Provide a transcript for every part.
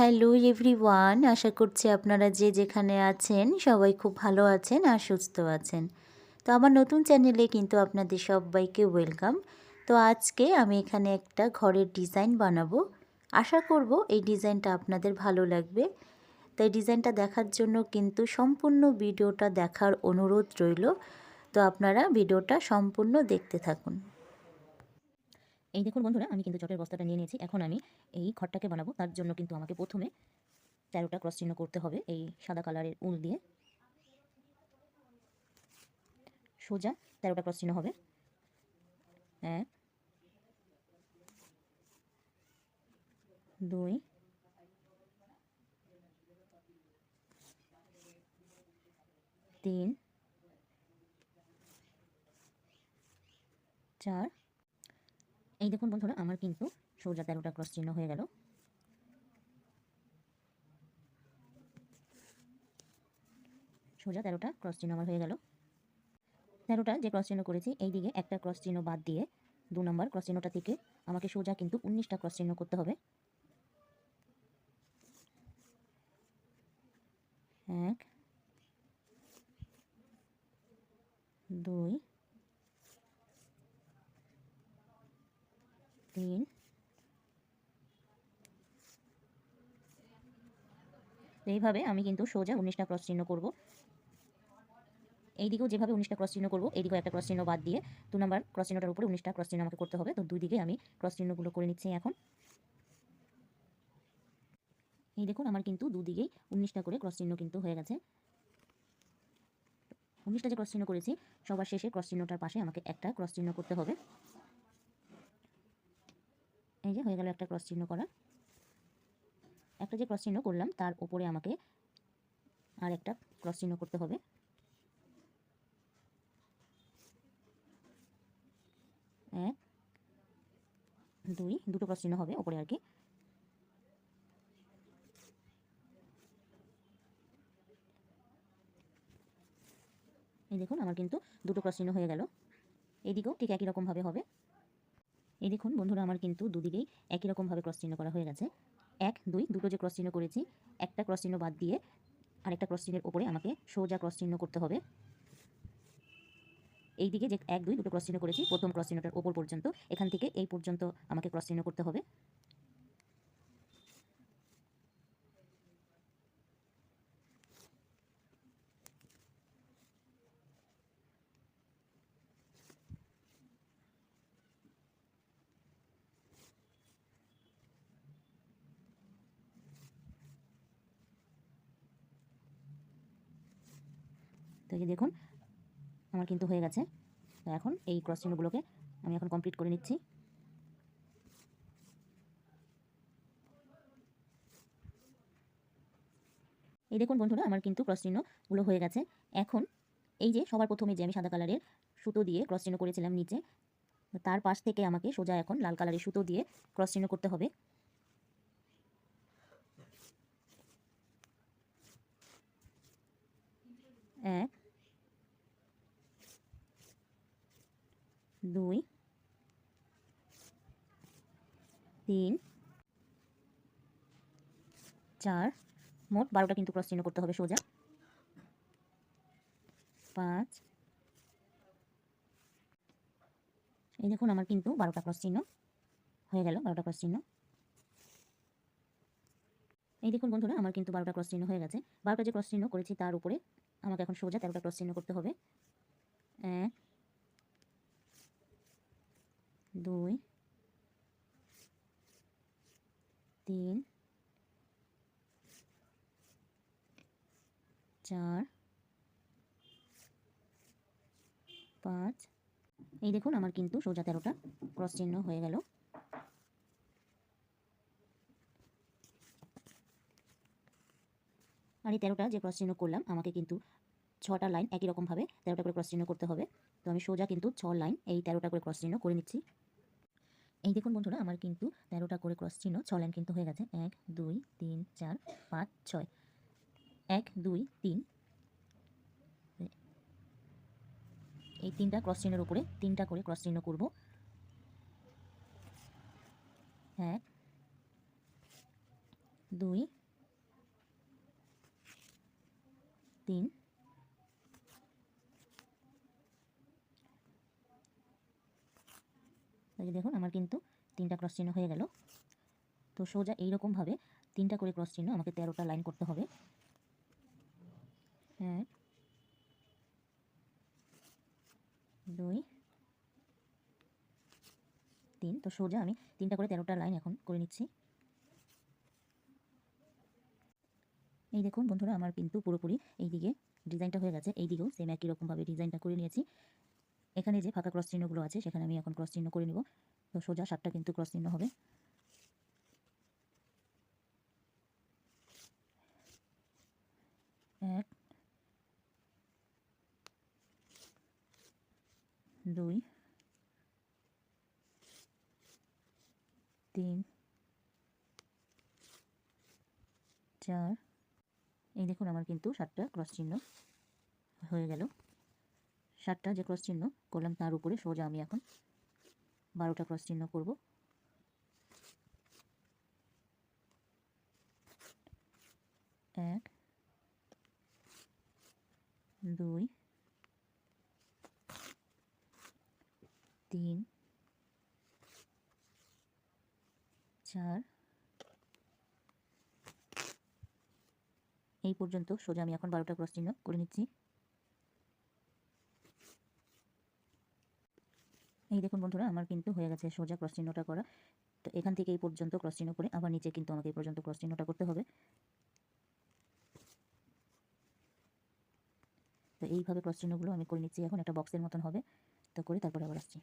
Hello everyone, আশা করছি আপনারা যে যেখানে আছেন সবাই খুব ভালো আছেন আর সুস্থ আছেন। তো আমার নতুন চ্যানেলে কিন্তু আপনাদের সবাইকে ওয়েলকাম। তো আজকে আমি এখানে একটা ঘরের ডিজাইন বানাবো। আশা করব এই ডিজাইনটা আপনাদের ভালো লাগবে। তাই ডিজাইনটা দেখার জন্য কিন্তু সম্পূর্ণ ভিডিওটা দেখার অনুরোধ রইল। তো আপনারা ভিডিওটা সম্পূর্ণ দেখতে থাকুন। এই দেখুন বন্ধুরা, আমি কিন্তু চটের বস্তাটা নিয়ে নিয়েছি। এখন আমি এই ঘরটাকে বানাবো। তার জন্য কিন্তু আমাকে প্রথমে তেরোটা ক্রস চিহ্ন করতে হবে এই সাদা কালারের উল দিয়ে। সোজা তেরোটা ক্রস চিহ্ন হবে। এক, দুই, তিন, চার এই দেখুন বন্ধুরা, আমার কিন্তু সোজা তেরোটা ক্রস চিহ্ন হয়ে গেল। সোজা তেরোটা ক্রস চিহ্ন আমার হয়ে গেল। তেরোটা যে ক্রস চিহ্ন করেছি, এই দিকে একটা ক্রস চিহ্ন বাদ দিয়ে দু নম্বর ক্রস চিহ্নটা থেকে আমাকে সোজা কিন্তু উনিশটা ক্রস চিহ্ন করতে হবে এক দুই তিন এইভাবে আমি কিন্তু সোজা উনিশটা ক্রস চিহ্ন করব। এইদিকেও যেভাবে উনিশটা ক্রস চিহ্ন করব, এইদিকেও একটা ক্রস চিহ্ন বাদ দিয়ে দু নম্বর ক্রস চিহ্নটার উপরে উনিশটা ক্রস চিহ্ন আমাকে করতে হবে। তো দুই দিকে আমি ক্রস চিহ্নগুলো করে নিচ্ছি এখন। এই দেখুন, আমার কিন্তু দুদিকেই উনিশটা করে ক্রস চিহ্ন কিন্তু হয়ে গেছে। উনিশটা যে ক্রস চিহ্ন করেছি, সবার শেষে ক্রস চিহ্নটার পাশে আমাকে একটা ক্রস চিহ্ন করতে হবে। এই যে হয়ে গেল একটা ক্রস চিহ্ন করা। একটা যে ক্রস চিহ্ন করলাম, তার উপরে আমাকে আর একটা ক্রস চিহ্ন করতে হবে। এক, দুই, দুটো ক্রস চিহ্ন হবে ওপরে আর কি এই দেখুন, আমার কিন্তু দুটো ক্রস চিহ্ন হয়ে গেল। এদিকেও ঠিক একই রকমভাবে হবে। এই দেখুন বন্ধুরা, আমার কিন্তু দুদিকেই একই রকমভাবে ক্রস চিহ্ন করা হয়ে গেছে। এক, দুই, দুটো যে ক্রস চিহ্ন করেছি, একটা ক্রস চিহ্ন বাদ দিয়ে আরেকটা ক্রস চিহ্নের ওপরে আমাকে সোজা ক্রস চিহ্ন করতে হবে। এই দিকে যে এক, দুই, দুটো ক্রস চিহ্ন করেছি, প্রথম ক্রস চিহ্নটার ওপর পর্যন্ত, এখান থেকে এই পর্যন্ত আমাকে ক্রস চিহ্ন করতে হবে। তো এই দেখুন, আমার কিন্তু হয়ে গেছে। তো এখন এই ক্রস চিহ্নগুলোকে আমি এখন কমপ্লিট করে নিচ্ছি। এই দেখুন বন্ধুরা, আমার কিন্তু ক্রস চিহ্নগুলো হয়ে গেছে। এখন এই যে সবার প্রথমে যে আমি সাদা কালারের সুতো দিয়ে ক্রস চিহ্ন করেছিলাম নিচে তার পাশ থেকে আমাকে সোজা এখন লাল কালারের সুতো দিয়ে ক্রস চিহ্ন করতে হবে। এক দুই তিন। চার। মোট বারোটা কিন্তু ক্রস চিহ্ন করতে হবে, সোজা। পাঁচ। এই দেখুন আমার কিন্তু বারোটা ক্রস চিহ্ন হয়ে গেল, বারোটা ক্রস চিহ্ন। এই দেখুন বন্ধুরা, আমার কিন্তু বারোটা ক্রস চিহ্ন হয়ে গেছে। বারোটা যে ক্রস চিহ্ন করেছি তার উপরে আমাকে এখন সোজা তেরোটা ক্রস চিহ্ন করতে হবে। এক, দুই তিন, চার, পাঁচ। এই দেখুন, আমার কিন্তু সোজা তেরোটা ক্রস চিহ্ন হয়ে গেল। আর এই তেরোটা যে ক্রস চিহ্ন করলাম, আমাকে কিন্তু ছটা লাইন একই রকমভাবে তেরোটা করে ক্রস চিহ্ন করতে হবে। তো আমি সোজা কিন্তু ছ লাইন এই তেরোটা করে ক্রস চিহ্ন করে নিচ্ছি। এই দেখুন বন্ধুরা, আমার কিন্তু তেরোটা করে ক্রস চিহ্ন, ছ লাইন কিন্তু হয়ে গেছে। এক, দুই, তিন, চার, পাঁচ, ছয়। এক, দুই, তিন। এই তিনটা ক্রস চিহ্নের উপরে তিনটা করে ক্রস চিহ্ন করব। এক, দুই, তিন। এই যে দেখুন, আমার কিন্তু তিনটা ক্রস চিহ্ন হয়ে গেল। তো সোজা এইরকমভাবে তিনটা করে ক্রস চিহ্ন আমাকে তেরোটা লাইন করতে হবে। এক, দুই, তিন। তো সোজা আমি তিনটা করে তেরোটা লাইন এখন করে নিচ্ছি। এই দেখুন বন্ধুরা, আমার কিন্তু পুরোপুরি এইদিকে ডিজাইনটা হয়ে গেছে। এইদিকেও সেম একই রকমভাবে ডিজাইনটা করে নিয়েছি। এখানে যে ফাঁকা ক্রস চিহ্নগুলো আছে, সেখানে আমি এখন ক্রস চিহ্ন করে নিব। তো সোজা সাতটা কিন্তু ক্রস চিহ্ন হবে। এক, দুই, তিন, চার। এই দেখুন আমার কিন্তু সাতটা ক্রস চিহ্ন হয়ে গেল। সাতটা যে ক্রস চিহ্ন করলাম, তার উপরে সোজা আমি এখন বারোটা ক্রস চিহ্ন করব। এক, দুই, তিন, চার। এই পর্যন্ত সোজা আমি এখন বারোটা ক্রস চিহ্ন করে নিচ্ছি। এই দেখুন বন্ধুরা, আমার কিন্তু হয়ে গেছে সোজা ক্রস চিহ্নটা করা। তো এখান থেকে এই পর্যন্ত ক্রস চিহ্ন করে আবার নিচে কিন্তু আমাকে এই পর্যন্ত ক্রস চিহ্নটা করতে হবে। তো এইভাবে ক্রস চিহ্নগুলো আমি করে নিচ্ছি, এখন একটা বক্সের মতন হবে। তো করে তারপরে আবার আসছি।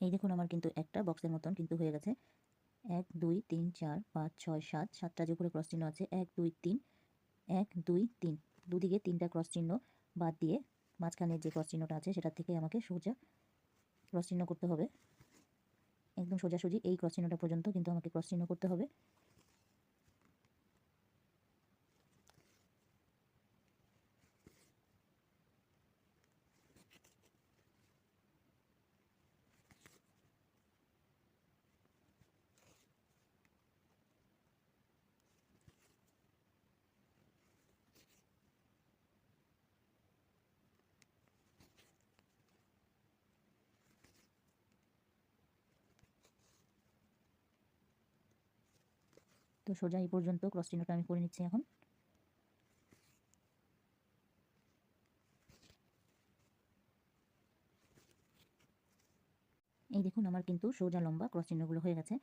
এই দেখুন আমার কিন্তু একটা বক্সের মতন কিন্তু হয়ে গেছে। এক, দুই, তিন, চার, পাঁচ, ছয়, সাত, সাতটা যে উপরে ক্রস চিহ্ন আছে, এক, দুই, তিন, এক, দুই, তিন। দুদিকে তিনটা ক্রস চিহ্ন বাদ দিয়ে মাঝখানে যে ক্রস চিহ্নটা আছে, সেটার থেকে আমাকে সোজা ক্রস চিহ্ন করতে হবে। একদম সোজাসুজি এই ক্রস চিহ্নটা পর্যন্ত কিন্তু আমাকে ক্রস চিহ্ন করতে হবে। তো সোজা এই পর্যন্ত ক্রস চিহ্নটা আমি করে নিচ্ছি এখন। এই দেখুন আমার কিন্তু সোজা লম্বা ক্রস চিহ্নগুলো হয়ে গেছে।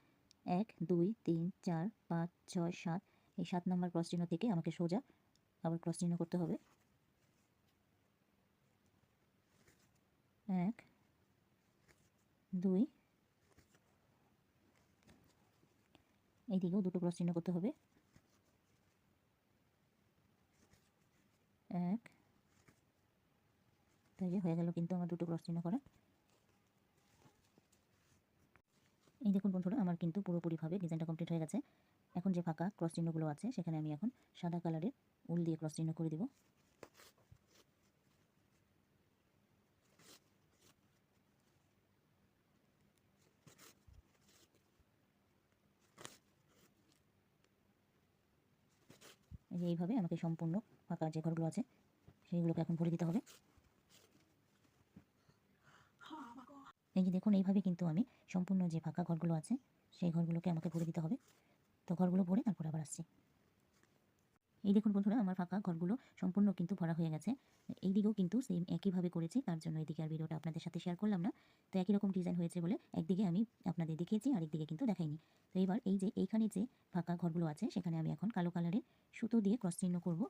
এক, দুই, তিন, চার, পাঁচ, ছয়, সাত। এই সাত নম্বর ক্রস চিহ্ন থেকে আমাকে সোজা আবার ক্রস চিহ্ন করতে হবে। এক, দুই এইদিকেও দুটো ক্রস চিহ্ন করতে হবে। এক। তাই হয়ে গেল কিন্তু আমার দুটো ক্রস চিহ্ন করা। এই দেখুন বন্ধুরা, আমার কিন্তু পুরোপুরিভাবে ডিজাইনটা কমপ্লিট হয়ে গেছে। এখন যে ফাঁকা ক্রস চিহ্নগুলো আছে, সেখানে আমি এখন সাদা কালারের উল দিয়ে ক্রস চিহ্ন করে দিব। যে এইভাবে আমাকে সম্পূর্ণ ফাঁকা যে ঘরগুলো আছে, সেইগুলোকে এখন ভরে দিতে হবে। এই যে দেখুন, এইভাবে কিন্তু আমি সম্পূর্ণ যে ফাঁকা ঘরগুলো আছে, সেই ঘরগুলোকে আমাকে ভরে দিতে হবে। তো ঘরগুলো ভরে তারপর আবার আসছি। এই দেখুন বন্ধুরা, আমার ফাঁকা ঘরগুলো সম্পূর্ণ কিন্তু ভরা হয়ে গেছে। এই দিকেও কিন্তু সেম একইভাবে করেছি, তার জন্য এদিকে আর ভিডিওটা আপনাদের সাথে শেয়ার করলাম না। তো একই রকম ডিজাইন হয়েছে বলে একদিকে আমি আপনাদের দেখিয়েছি, আরেকদিকে কিন্তু দেখাইনি। তো এবার এই যে এইখানে যে ফাঁকা ঘরগুলো আছে, সেখানে আমি এখন কালো কালারের সুতো দিয়ে ক্রস চিহ্ন করব।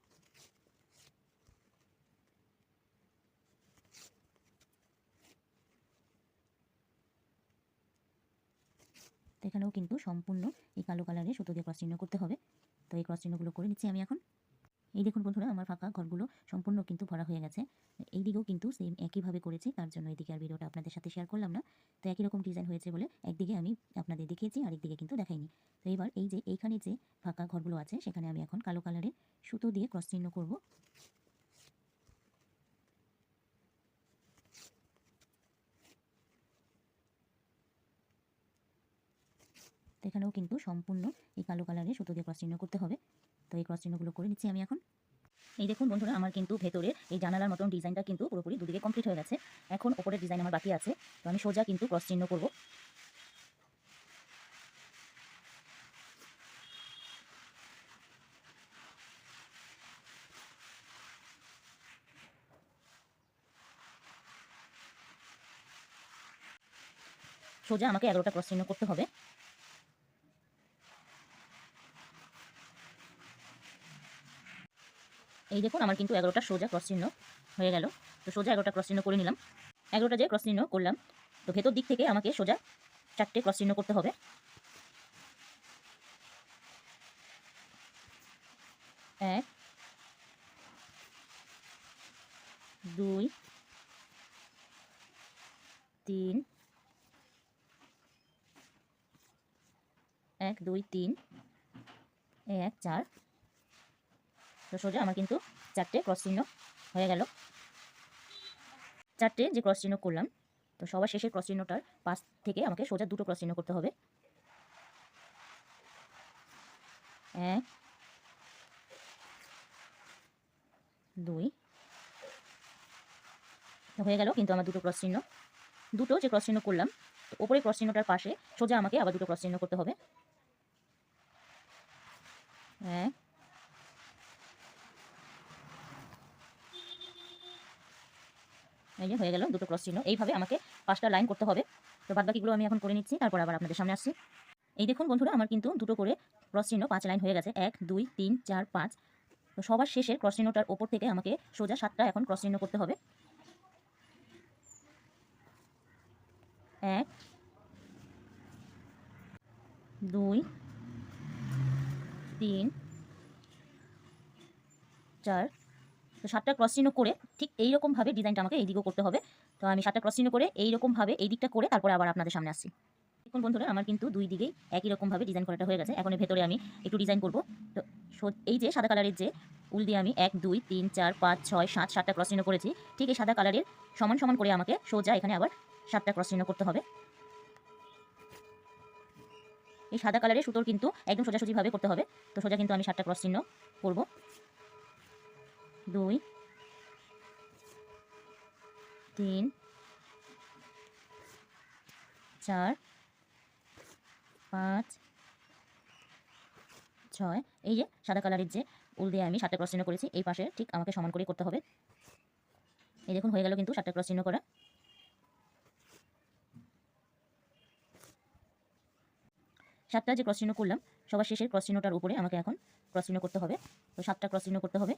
এখানেও কিন্তু সম্পূর্ণ এই কালো কালারের সুতো দিয়ে ক্রস চিহ্ন করতে হবে। তো এই ক্রস চিহ্নগুলো করে নিচ্ছি আমি এখন। এই দেখুন বন্ধুরা, আমার ফাঁকা ঘরগুলো সম্পূর্ণ কিন্তু ভরা হয়ে গেছে। এই দিকেও কিন্তু সেম একইভাবে করেছি, তার জন্য এদিকে আর ভিডিওটা আপনাদের সাথে শেয়ার করলাম না। তো একই রকম ডিজাইন হয়েছে বলে একদিকে আমি আপনাদের দেখিয়েছি, আরেকদিকে কিন্তু দেখাইনি। তো এবার এই যে এইখানে যে ফাঁকা ঘরগুলো আছে, সেখানে আমি এখন কালো কালারের সুতো দিয়ে ক্রস চিহ্ন করব। এখানেও কিন্তু সম্পূর্ণ এই কালো কালারে সুতো দিয়ে ক্রস চিহ্ন করতে হবে। তো এই ক্রস চিহ্নগুলো করে নিচ্ছি আমি এখন। এই দেখুন বন্ধুরা, আমার কিন্তু ভেতরের এই জানালার মতন ডিজাইনটা কিন্তু পুরোপুরি দুদিকে কমপ্লিট হয়ে গেছে। এখন ওপরের ডিজাইন আমার বাকি আছে। তো আমি সোজা কিন্তু ক্রস চিহ্ন করব। সোজা আমাকে এগারোটা ক্রস চিহ্ন করতে হবে। এই দেখুন, আমার কিন্তু এগারোটা সোজা ক্রস চিহ্ন হয়ে গেল। তো সোজা এগারোটা ক্রস চিহ্ন করে নিলাম। এগারোটা যে ক্রস চিহ্ন করলাম, তো ভেতর দিক থেকে আমাকে সোজা চারটে ক্রস চিহ্ন করতে হবে। এক, দুই, তিন, এক, দুই, তিন, এক, চার তো সোজা আমার কিন্তু চারটে ক্রস চিহ্ন হয়ে গেল। চারটে যে ক্রস চিহ্ন করলাম, তো সবার শেষের ক্রস চিহ্নটার পাশ থেকে আমাকে সোজা দুটো ক্রস চিহ্ন করতে হবে। এক, দুই হয়ে গেল কিন্তু আমার দুটো ক্রস চিহ্ন। দুটো যে ক্রস চিহ্ন করলাম, তো ওপরে ক্রস চিহ্নটার পাশে সোজা আমাকে আবার দুটো ক্রস চিহ্ন করতে হবে। এক এই যে হয়ে গেল, দুটো ক্রস চিহ্ন। এইভাবে আমাকে পাঁচটা লাইন করতে হবে। তো বাদ বাকিগুলো আমি এখন করে নিচ্ছি, তারপর আবার আপনাদের সামনে আসছি। এই দেখুন বন্ধুরা, আমার কিন্তু দুটো করে ক্রস চিহ্ন, পাঁচ লাইন হয়ে গেছে। এক, দুই, তিন, চার, পাঁচ। তো সবার শেষের ক্রস চিহ্নটার ওপর থেকে আমাকে সোজা সাতটা এখন ক্রস চিহ্ন করতে হবে। এক, দুই, তিন, চার তো সাতটা ক্রস চিহ্ন করে ঠিক এইরকমভাবে ডিজাইনটা আমাকে এই দিকেও করতে হবে। তো আমি সাতটা ক্রস চিহ্ন করে এইরকমভাবে এই দিকটা করে তারপরে আবার আপনাদের সামনে আসছি। দেখুন বন্ধুরা, আমার কিন্তু দুই দিকেই একই রকমভাবে ডিজাইন করাটা হয়ে গেছে। এখন ভেতরে আমি একটু ডিজাইন করব। তো এই যে সাদা কালারের যে উল দিয়ে আমি এক, দুই, তিন, চার, পাঁচ, ছয়, সাত, সাতটা ক্রস চিহ্ন করেছি, ঠিক এই সাদা কালারের সমান সমান করে আমাকে সোজা এখানে আবার সাতটা ক্রস চিহ্ন করতে হবে। এই সাদা কালারের সুতোর কিন্তু একদম সোজাসুজিভাবে করতে হবে। তো সোজা কিন্তু আমি সাতটা ক্রস চিহ্ন করব। দুই, তিন, চার, পাঁচ, ছয়। এই যে সাদা কালারের যে উল দিয়ে আমি সাতটা ক্রস চিহ্ন করেছি, এই পাশে ঠিক আমাকে সমান করে করতে হবে। এই দেখুন, হয়ে গেল কিন্তু সাতটা ক্রস চিহ্ন করা। সাতটা যে ক্রস চিহ্ন করলাম, সবার শেষের ক্রস চিহ্নটার উপরে আমাকে এখন ক্রস চিহ্ন করতে হবে। তো সাতটা ক্রস চিহ্ন করতে হবে।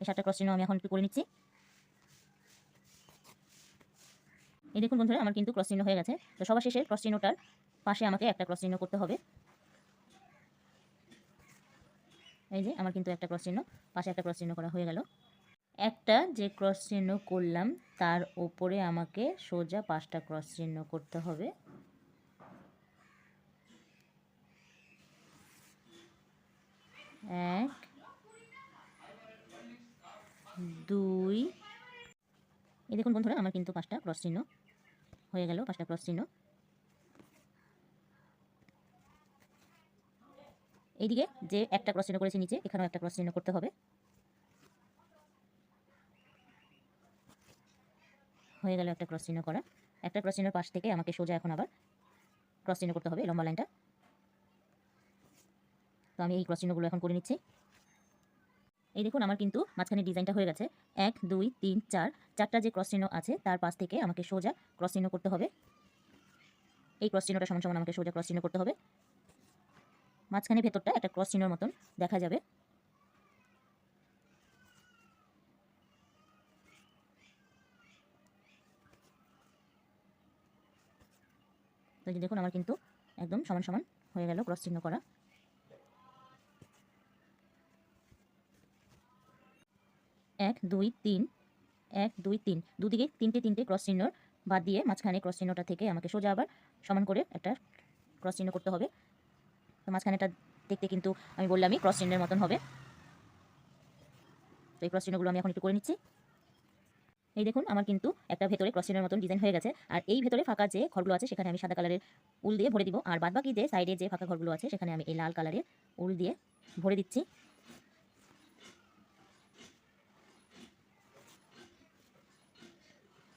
এই সাতটা ক্রস আমি এখন একটু করে নিচ্ছি। এই দেখুন বন্ধুরা, আমার কিন্তু ক্রস হয়ে গেছে। তো সবার শেষে ক্রস পাশে আমাকে একটা ক্রস করতে হবে। এই যে, আমার কিন্তু একটা ক্রস পাশে একটা ক্রস করা হয়ে গেল। একটা যে ক্রস চিহ্ন করলাম, তার ওপরে আমাকে সোজা পাঁচটা ক্রস চিহ্ন করতে হবে এক দুই। এই দেখুন বন্ধুরা, আমার কিন্তু পাঁচটা ক্রস চিহ্ন হয়ে গেল, পাঁচটা ক্রস চিহ্ন। এইদিকে যে একটা ক্রস চিহ্ন করেছি নিচে, এখানেও একটা ক্রস চিহ্ন করতে হবে। হয়ে গেল একটা ক্রস চিহ্ন করা। একটা ক্রস চিহ্নের পাশ থেকে আমাকে সোজা এখন আবার ক্রস চিহ্ন করতে হবে, লম্বা লাইনটা। তো আমি এই ক্রস চিহ্নগুলো এখন করে নিচ্ছি। এই দেখুন, আমার কিন্তু মাঝখানে ডিজাইনটা হয়ে গেছে। এক, দুই, তিন, চার, চারটা যে ক্রস চিহ্ন আছে, তার পাশ থেকে আমাকে সোজা ক্রস চিহ্ন করতে হবে। এই ক্রস চিহ্নটা সমান সমান আমাকে সোজা ক্রস চিহ্ন করতে হবে। মাঝখানে ভেতরটা একটা ক্রস চিহ্নের মতন দেখা যাবে। তো দেখুন, আমার কিন্তু একদম সমান সমান হয়ে গেল ক্রস চিহ্ন করা। এক, দুই, তিন, এক, দুই, তিন। দুদিকে তিনটে তিনটে ক্রস চিহ্নর বাদ দিয়ে মাঝখানে ক্রস চিহ্নটা থেকে আমাকে সোজা আবার সমান করে একটা ক্রস চিহ্ন করতে হবে। তো মাঝখানেটা দেখতে কিন্তু আমি বললামই ক্রস চিহ্নের মতন হবে। তো এই ক্রস চিহ্নগুলো আমি এখন একটু করে নিচ্ছি। এই দেখুন, আমার কিন্তু একটা ভেতরে ক্রসিনের মতন ডিজাইন হয়ে গেছে। আর এই ভেতরে ফাঁকা যে ঘরগুলো আছে, সেখানে আমি সাদা কালারের উল দিয়ে ভরে দিব। আর বাদবাকি যে সাইডে যে ফাঁকা ঘরগুলো আছে, সেখানে আমি এই লাল কালারের উল দিয়ে ভরে দিচ্ছি।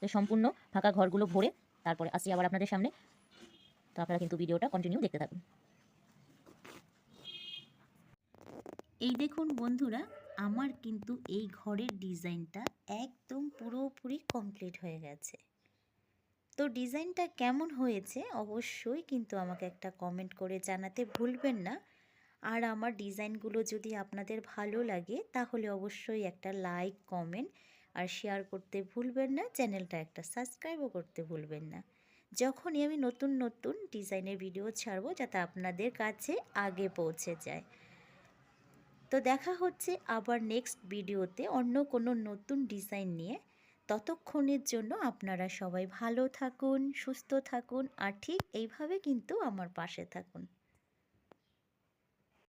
তো সম্পূর্ণ ফাঁকা ঘরগুলো ভরে তারপরে আসি আবার আপনাদের সামনে। তো আপনারা কিন্তু ভিডিওটা কন্টিনিউ দেখতে থাকুন। এই দেখুন বন্ধুরা, আমার কিন্তু এই ঘরের ডিজাইনটা একদম পুরোপুরি কমপ্লিট হয়ে গেছে। তো ডিজাইনটা কেমন হয়েছে অবশ্যই কিন্তু আমাকে একটা কমেন্ট করে জানাতে ভুলবেন না। আর আমার ডিজাইনগুলো যদি আপনাদের ভালো লাগে, তাহলে অবশ্যই একটা লাইক কমেন্ট আর শেয়ার করতে ভুলবেন না চ্যানেলটা একটা সাবস্ক্রাইবও করতে ভুলবেন না। যখনই আমি নতুন নতুন ডিজাইনের ভিডিও ছাড়বো, যাতে আপনাদের কাছে আগে পৌঁছে যায়। তো দেখা হচ্ছে আবার নেক্সট ভিডিওতে অন্য কোনো নতুন ডিজাইন নিয়ে। ততক্ষণের জন্য আপনারা সবাই ভালো থাকুন, সুস্থ থাকুন, আর ঠিক এইভাবে কিন্তু আমার পাশে থাকুন।